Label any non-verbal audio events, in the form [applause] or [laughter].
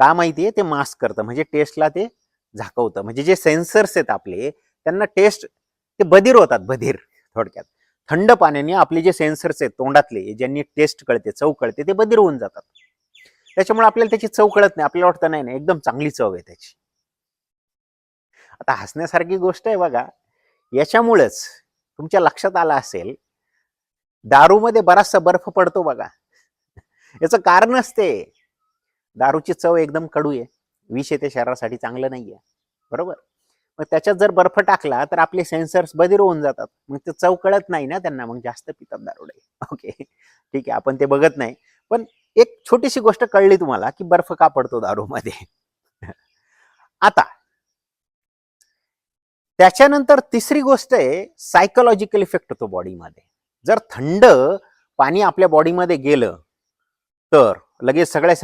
का माहितीये? ते मास्क करतं. म्हणजे टेस्टला ते झाकवतं. म्हणजे जे सेन्सर्स आहेत आपले त्यांना टेस्ट ते बधीर होतात बधीर थोडक्यात. थंड पाण्याने आपले जे सेन्सर्स आहेत तोंडातले ज्यांनी टेस्ट कळते चव कळते ते बधीर होऊन जातात. त्याच्यामुळे आपल्याला त्याची चव कळत नाही. आपल्याला वाटतं नाही नाही एकदम चांगली चव आहे त्याची. आता हसण्यासारखी गोष्ट आहे बघा. याच्यामुळेच तुमच्या लक्षात आलं असेल दारूमध्ये बराचसा बर्फ पडतो बघा. याचं कारण असते. दारूची चव एकदम कडू आहे. विष ते शरीरासाठी चांगलं नाहीये बरोबर? मग त्याच्यात जर बर्फ टाकला तर आपले सेन्सर्स बधीर होऊन जातात. मग ते चव कळत नाही ना त्यांना मग जास्त पितात दारुडे. [laughs] ओके ठीक आहे आपण ते बघत नाही. पण एक छोटीशी गोष्ट कळली तुम्हाला की बर्फ का पडतो दारूमध्ये? [laughs] आता त्याच्यानंतर तिसरी गोष्ट आहे सायकोलॉजिकल इफेक्ट होतो बॉडीमध्ये जर थंड पाणी आपल्या बॉडीमध्ये गेलं तर लगेच सगळ्या